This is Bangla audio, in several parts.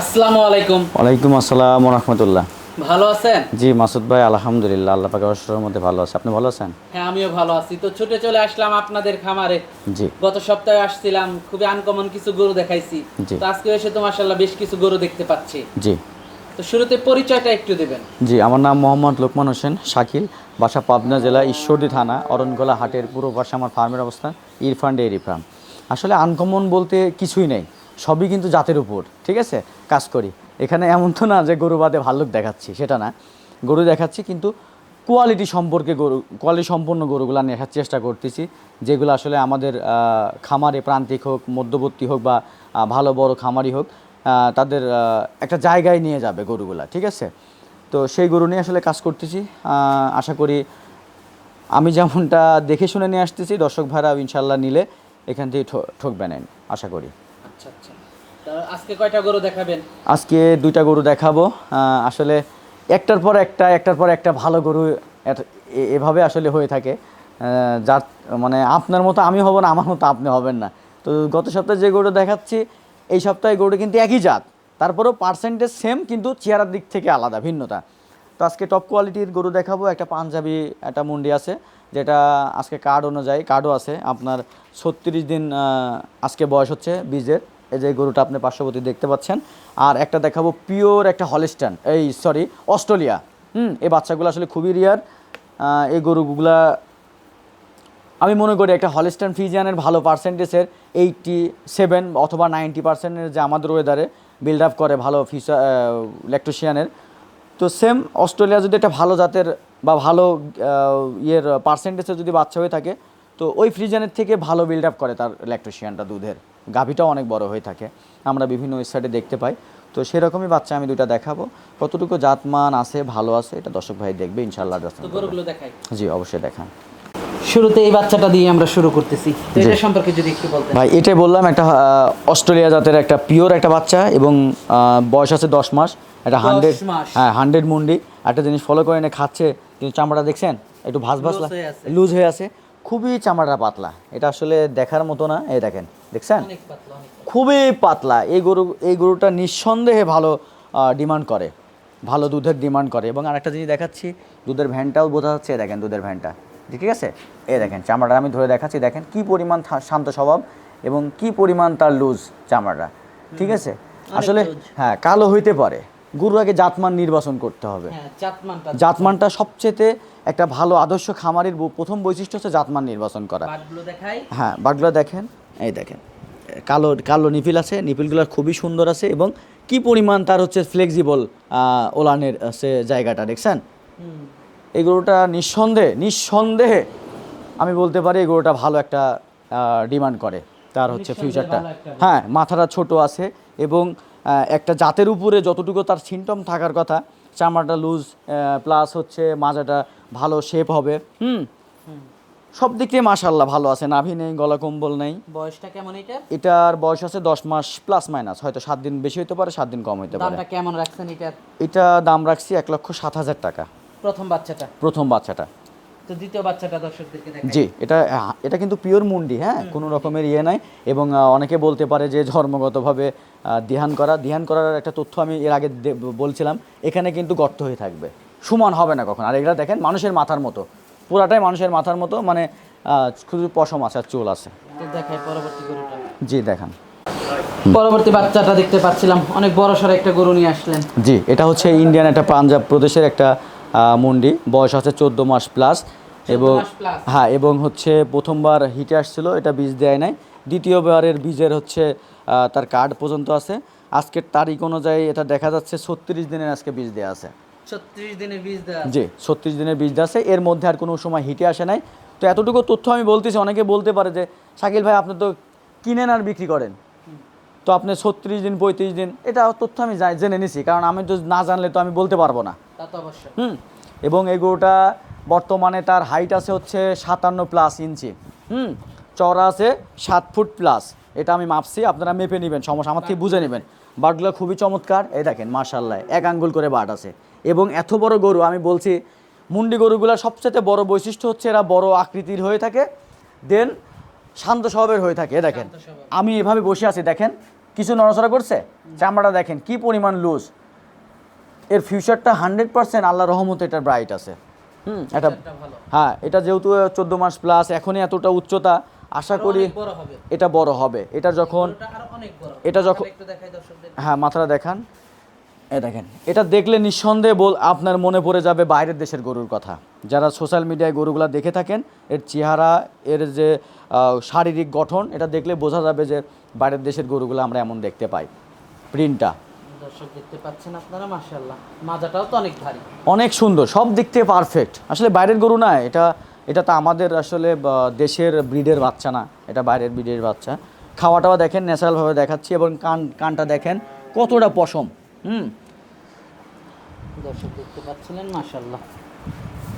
আসসালামু আলাইকুম। ওয়ালাইকুম আসসালাম রহমতুল্লাহ ভালো আছেন? জি মাসুদ ভাই আলহামদুলিল্লাহ আল্লাহ পাকের অসুরের মধ্যে ভালো আছে। আপনি ভালো আছেন? হ্যাঁ আমিও ভালো আছি। তো ছুটে চলে আসলাম আপনাদের খামারে। জি। গত সপ্তাহে আসছিলাম খুবই আনকমন কিছু গরু দেখাইছি। জি। তো আজকে এসে তো মাশাআল্লাহ বেশ কিছু গরু দেখতে পাচ্ছি। জি। তো শুরুতে পরিচয়টা একটু দেবেন। জি আমার নাম মোহাম্মদ লোকমান হোসেন শাকিল বাসা পাবনা জেলা ঈশ্বরদী থানা অরণগোলা হাটের পুরো পাশে আমার ফার্মের অবস্থান ইরফান ডেয়ারি ফার্ম আসলে আনকমন বলতে কিছুই নেই। সবই কিন্তু জাতের উপর, ঠিক আছে? কাজ করি। এখানে এমন তো না যে গরু বাদে ভাল্লুক দেখাচ্ছি, সেটা না। গরু দেখাচ্ছি কিন্তু কোয়ালিটি সম্পর্কে গরু কোয়ালিটি সম্পন্ন গরুগুলো আসার চেষ্টা করতেছি, যেগুলো আসলে আমাদের খামারে প্রান্তিক হোক, মধ্যবর্তী হোক বা ভালো বড় খামারি হোক তাদের একটা জায়গায় নিয়ে যাবে গরুগুলা, ঠিক আছে? তো সেই গরু নিয়ে আসলে কাজ করতেছি আশা করি আমি যেমনটা দেখে শুনে নিয়ে আসতেছি, দর্শক ভাইরা ইনশাল্লাহ নিলে এখান থেকে ঠকবে নেন, আশা করি। আচ্ছা আচ্ছা। আজকে কয়টা গরু দেখাবেন? আজকে দুইটা গরু দেখাবো। আসলে একটার পর একটা, একটার পর একটা ভালো গরু এভাবে আসলে হয়ে থাকে। যার মানে আপনার মতো আমি হব না, আমার মতো আপনি হবেন না। তো গত সপ্তাহে যে গরু দেখাচ্ছি, এই সপ্তাহে গরুটা কিন্তু একই জাত। তারপরেও পার্সেন্টেজ সেম কিন্তু চেহারার দিক থেকে আলাদা, ভিন্নতা। তো আজকে টপ কোয়ালিটির গরু দেখাবো। একটা পাঞ্জাবি, একটা মুন্ডি আছে। যেটা আজকে কার্ড অনুযায়ী কার্ডও আছে। আপনার ছত্রিশ দিন আজকে বয়স হচ্ছে বীজের এই যে গরুটা আপনি পার্শ্ববর্তী দেখতে পাচ্ছেন। আর একটা দেখাবো পিওর একটা হলিস্টান এই সরি অস্ট্রেলিয়া হুম, এই বাচ্চাগুলো আসলে খুবই রিয়ার এই গরুগুলা আমি মনে করি একটা হলিস্টান ফিজিয়ানের ভালো পার্সেন্টেজের এইটটি সেভেন অথবা নাইনটি পার্সেন্টের যে আমাদের ওয়েদারে বিল্ড আপ করে ভালো ফিউচার ল্যাকটোশিয়ানের তো সেম অস্ট্রেলিয়া যদি একটা ভালো জাতের বা ভালো ইয়ের পার্সেন্টেজের যদি বাচ্চা হয়ে থাকে তো ওই ফ্রিজানের থেকে ভালো বিল্ড আপ করে তার ল্যাকটোশিয়ানটা দুধের। গাভিটাও অনেক বড় হয়ে থাকে। আমরা বিভিন্ন ওয়েবসাইটে দেখতে পাই। তো সেরকমই বাচ্চা আমি দুইটা দেখাবো। কতটুকু জাতমান আছে ভালো আছে এটা দর্শক ভাই দেখবে ইনশাল্লাহ জি অবশ্যই দেখান। শুরুতে এই বাচ্চাটা দিয়ে আমরা শুরু করতেছি। এটা সম্পর্কে যদি একটু বলতেন। ভাই এটাই বললাম একটা অস্ট্রেলিয়া জাতের একটা পিওর একটা বাচ্চা এবং বয়স আছে দশ মাস। একটা হান্ড্রেড হ্যাঁ হান্ড্রেড মুন্ডি। একটা জিনিস ফলো করে এনে খাচ্ছে কিন্তু চামড়া দেখছেন? একটু ভাস ভাস লুজ হয়ে আছে। খুবই চামড়াটা পাতলা। এটা আসলে দেখার মতো না এই দেখেন দেখছেন? খুবই পাতলা। এই গরু এই গরুটা নিঃসন্দেহে ভালো ডিমান্ড করে। ভালো দুধের ডিমান্ড করে। এবং আরেকটা জিনিস দেখাচ্ছি দুধের ভ্যানটাও বোঝা যাচ্ছে দেখেন দুধের ভ্যানটা। ঠিক আছে? এই দেখেন চামড়াটা আমি ধরে দেখাচ্ছি। দেখেন কি পরিমাণ শান্ত স্বভাব এবং কি পরিমাণ তার লুজ চামড়াটা। ঠিক আছে? আসলে হ্যাঁ কালো হইতে পারে। গরু আগে জাতমান নির্বাচন করতে হবে। হ্যাঁ জাতমানটা সবচেয়ে একটা ভালো আদর্শ খামারের প্রথম বৈশিষ্ট্য হচ্ছে জাতমান নির্বাচন করা। হ্যাঁ বাটগুলো দেখেন এই দেখেন। কালো কালো নিপিল আছে নিপিলগুলো খুবই সুন্দর আছে এবং কি পরিমাণ তার হচ্ছে ফ্লেক্সিবল ওলানের সে জায়গাটা দেখছেন? এই গরুটা নিঃসন্দেহে নিঃসন্দেহে আমি বলতে পারি এই গরুটা ভালো একটা ডিমান্ড করে। তার হচ্ছে ফিউচারটা হ্যাঁ মাথাটা ছোট আছে এবং একটা জাতের উপরে যতটুকু তার সিমটম থাকার কথা চামড়াটা লুজ প্লাস হচ্ছে মাজাটা ভালো শেপ হবে। হুম? সব দিক থেকে মাশাল্লাহ ভালো আছে নাভি নেই গলা কম্বল নেই। বয়সটা কেমন এটা এটার বয়স আছে দশ মাস প্লাস মাইনাস হয়তো সাত দিন বেশি হতে পারে সাত দিন কম হতে পারে। দামটা কেমন রাখছেন এটার এটা দাম রাখছি এক লক্ষ সাত হাজার টাকা। প্রথম বাচ্চাটা। প্রথম বাচ্চাটা। তো দ্বিতীয় বাচ্চাটা দর্শকদেরকে জি এটা এটা কিন্তু পিওর মুন্ডি হ্যাঁ? কোনো রকমের ইয়ে নাই। এবং অনেকে বলতে পারে যে ধর্মগতভাবে ধ্যান করা ধ্যান করার একটা তথ্য আমি এর আগে বলছিলাম এখানে কিন্তু গর্ত হয়ে থাকবে। সমান হবে না কখন। আর এগুলা দেখেন মানুষের মাথার মতো। পুরাটাই মানুষের মাথার মতো মানে শুধু পশম আছে আর চুল আছে। জি দেখান। পরবর্তী বাচ্চাটা দেখতে পাচ্ছিলাম অনেক বড় সড়ো একটা গরু নিয়ে আসলেন। জি এটা হচ্ছে ইন্ডিয়ান একটা পাঞ্জাব প্রদেশের একটা মন্ডি। বয়স আছে চোদ্দ মাস প্লাস। এবং হ্যাঁ এবং হচ্ছে প্রথমবার হিটে আসছিল এটা বীজ দেয় নাই। দ্বিতীয়বারের বীজের হচ্ছে তার কার্ড পর্যন্ত আছে। আজকের তারিখ অনুযায়ী এটা দেখা যাচ্ছে ছত্রিশ দিনের আজকে বীজ দেওয়া আছে। জি ছত্রিশ দিনের বীজ দেওয়া আছে। এর মধ্যে আর কোনো সময় হিটে আসে নাই। তো এতটুকু তথ্য আমি বলতেছি অনেকে বলতে পারে যে শাকিল ভাই আপনি তো কিনেন আর বিক্রি করেন। তো আপনি ছত্রিশ দিন পঁয়ত্রিশ দিন এটা তথ্য আমি জানি- জেনে নিছি। কারণ আমি তো না জানলে তো আমি বলতে পারব না। হুম এবং এই গরুটা বর্তমানে তার হাইট আছে হচ্ছে সাতান্ন প্লাস ইঞ্চি। হুম চওড়া আছে সাত ফুট প্লাস এটা আমি মাপছি আপনারা মেপে নেবেন সমস্যা আমার থেকে বুঝে নেবেন। বাটগুলো খুবই চমৎকার এই দেখেন মার্শাল্লাহ এক আঙ্গুল করে বাট আছে। এবং এত বড় গরু আমি বলছি মুন্ডি গরুগুলোর সবচেয়ে বড় বৈশিষ্ট্য হচ্ছে এরা বড় আকৃতির হয়ে থাকে দেন শান্ত স্বভাবের হয়ে থাকে এ দেখেন। আমি এভাবে বসে আছি দেখেন কিছু নড়াচড়া করছে? চামড়াটা দেখেন কি পরিমাণ লুজ এর ফিউচারটা হান্ড্রেড পার্সেন্ট আল্লাহ রহমতে এটা ব্রাইট আছে। হুম এটা হ্যাঁ এটা যেহেতু চোদ্দ মাস প্লাস এখনই এতটা উচ্চতা আশা করি এটা বড় হবে। এটা যখন এটা যখন- হ্যাঁ মাথাটা দেখান। এ দেখেন এটা দেখলে নিঃসন্দেহে বল আপনার মনে পড়ে যাবে বাইরের দেশের গরুর কথা। যারা সোশ্যাল মিডিয়ায় গরুগুলা দেখে থাকেন এর চেহারা এর যে শারীরিক গঠন এটা দেখলে বোঝা যাবে যে বাইরের দেশের গরুগুলো আমরা এমন দেখতে পাই। প্রিন্টটা দর্শক দেখতে পাচ্ছেন আপনারা মাশাআল্লাহ। মাজাটাও তো অনেক ভারী। অনেক সুন্দর সব দিক থেকে পারফেক্ট আসলে বাইরের গরু না এটা এটা তো আমাদের আসলে দেশের ব্রিডের বাচ্চা না এটা বাইরের ব্রিডের বাচ্চা। খাওয়াটাও দেখেন ন্যাচারালভাবে দেখাচ্ছি এবং কান কানটা দেখেন কতটা পশম। হুম। দর্শক দেখতে পাচ্ছিলেন মাশাআল্লাহ।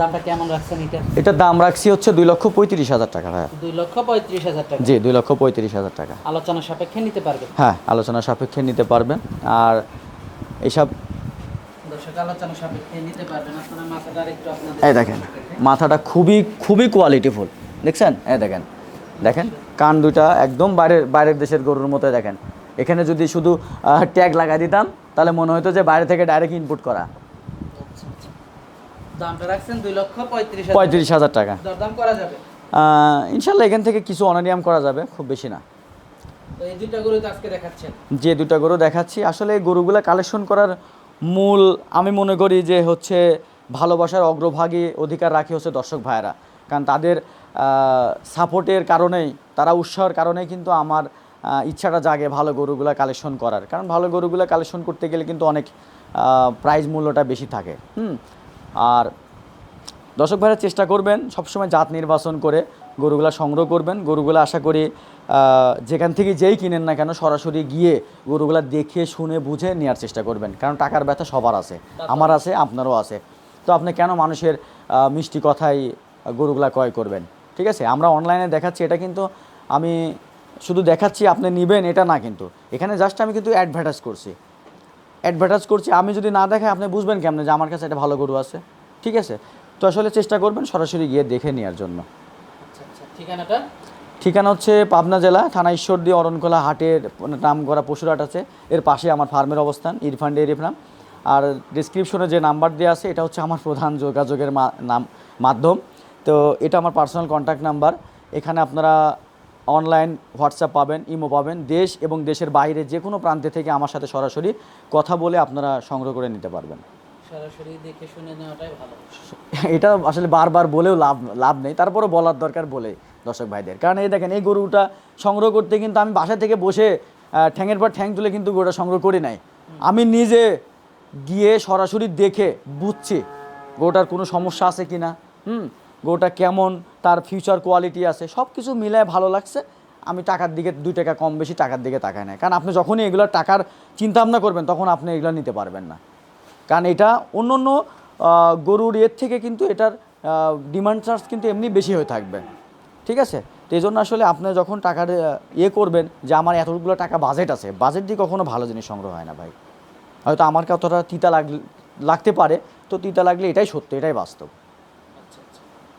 দামটা কেমন রাখছেন এটা? এটার দাম রাখছি হচ্ছে দুই লক্ষ পঁয়ত্রিশ হাজার টাকা হ্যাঁ দুই লক্ষ পঁয়ত্রিশ হাজার টাকা। জি দুই লক্ষ পঁয়ত্রিশ হাজার টাকা। আলোচনা সাপেক্ষে নিতে পারবে হ্যাঁ আলোচনা সাপেক্ষে নিতে পারবেন। আর এইসব দর্শক আলোচনা সাপেক্ষে নিতে পারবেন। আপনারা মাথাটা একটু আপনাদের এই দেখেন মাথাটা খুবই খুবই কোয়ালিটিফুল দেখছেন? এই দেখেন দেখেন কান দুইটা একদম বাইরের বাইরের দেশের গরুর মতো দেখেন। এখানে যদি শুধু ট্যাগ লাগাই দিতাম তাহলে মনে হতো যে বাইরে থেকে ডাইরেক্ট ইনপুট করা। দামটা রাখছেন দুই লক্ষ পঁয়ত্রিশ হাজার। পঁয়ত্রিশ হাজার টাকা। দরদাম করা যাবে? ইনশাল্লাহ এখান থেকে কিছু অনারিয়াম করা যাবে খুব বেশি না। যে দুটা গরু দেখাচ্ছি আসলে গরুগুলো কালেকশন করার মূল আমি মনে করি যে হচ্ছে ভালোবাসার অগ্রভাগে অধিকার রাখি হচ্ছে দর্শক ভাইয়েরা। কারণ তাদের সাপোর্টের কারণেই তারা উৎসাহের কারণেই কিন্তু আমার ইচ্ছাটা জাগে ভালো গরুগুলো কালেকশন করার। কারণ ভালো গরুগুলো কালেকশন করতে গেলে কিন্তু অনেক প্রাইজ মূল্যটা বেশি থাকে। হুম আর দর্শক ভাইরা চেষ্টা করবেন সবসময় জাত নির্বাচন করে গরুগুলা সংগ্রহ করবেন। গরুগুলো আশা করি যেখান থেকে যেই কিনেন না কেন সরাসরি গিয়ে গরুগুলা দেখে শুনে বুঝে নেওয়ার চেষ্টা করবেন। কারণ টাকার ব্যথা সবার আছে। আমার আছে আপনারও আছে। তো আপনি কেন মানুষের মিষ্টি কথাই গরুগুলা ক্রয় করবেন? ঠিক আছে? আমরা অনলাইনে দেখাচ্ছি এটা কিন্তু আমি শুধু দেখাচ্ছি আপনি নেবেন এটা না কিন্তু। এখানে জাস্ট আমি কিন্তু অ্যাডভার্টাইজ করছি। অ্যাডভার্টাইজ করছি আমি যদি না দেখাই আপনি বুঝবেন কেমনে যে আমার কাছে একটা ভালো গরু আছে। ঠিক আছে? তো আসলে চেষ্টা করবেন সরাসরি গিয়ে দেখে নেওয়ার জন্য। আচ্ছা আচ্ছা ঠিকানাটা? ঠিকানা হচ্ছে পাবনা জেলা থানা ঈশ্বরদী অরণকোলা হাটের নাম করা পশুরহাট আছে। এর পাশে আমার ফার্মের অবস্থান ইরফান ডেয়ারি ফার্ম। আর ডিসক্রিপশনে যে নাম্বার দেওয়া আছে এটা হচ্ছে আমার প্রধান যোগাযোগের মা- নাম মাধ্যম। তো এটা আমার পার্সোনাল কন্ট্যাক্ট নাম্বার এখানে আপনারা অনলাইন হোয়াটসঅ্যাপ পাবেন ইমো পাবেন দেশ এবং দেশের বাইরে যে কোনো প্রান্তে থেকে আমার সাথে সরাসরি কথা বলে আপনারা সংগ্রহ করে নিতে পারবেন। সরাসরি দেখে শুনে নেওয়াটাই ভালো। এটা আসলে বারবার বলেও লাভ লাভ নেই তারপরে বলার দরকার বলে দর্শক ভাইদের। কারণ এই দেখেন এই গরুটা সংগ্রহ করতে কিন্তু আমি বাসা থেকে বসে ঠ্যাঙের পর ঠ্যাং তুলে কিন্তু গরুটা সংগ্রহ করি নাই। আমি নিজে গিয়ে সরাসরি দেখে বুঝছি গরুটার কোনো সমস্যা আছে কি না হুম গরুটা কেমন তার ফিউচার কোয়ালিটি আছে সব কিছু মিলায় ভালো লাগছে। আমি টাকার দিকে, দুই টাকা কম বেশি টাকার দিকে তাকাই না কারণ আপনি যখনই এগুলো টাকার চিন্তা ভাবনা করবেন, তখন আপনি এগুলো নিতে পারবেন না। কারণ এটা অন্য অন্য গরুর এর থেকে কিন্তু এটার ডিমান্ড চার্জ কিন্তু এমনি বেশি হয়ে থাকবে। ঠিক আছে? তো এই জন্য আসলে আপনি যখন টাকার ইয়ে করবেন যে আমার এতগুলো টাকা বাজেট আছে বাজেট দিয়ে কখনো ভালো জিনিস সংগ্রহ হয় না ভাই। হয়তো আমার কতটা তিতা লাগ, লাগতে পারে, তো তিতা লাগলে এটাই সত্য, এটাই বাস্তব।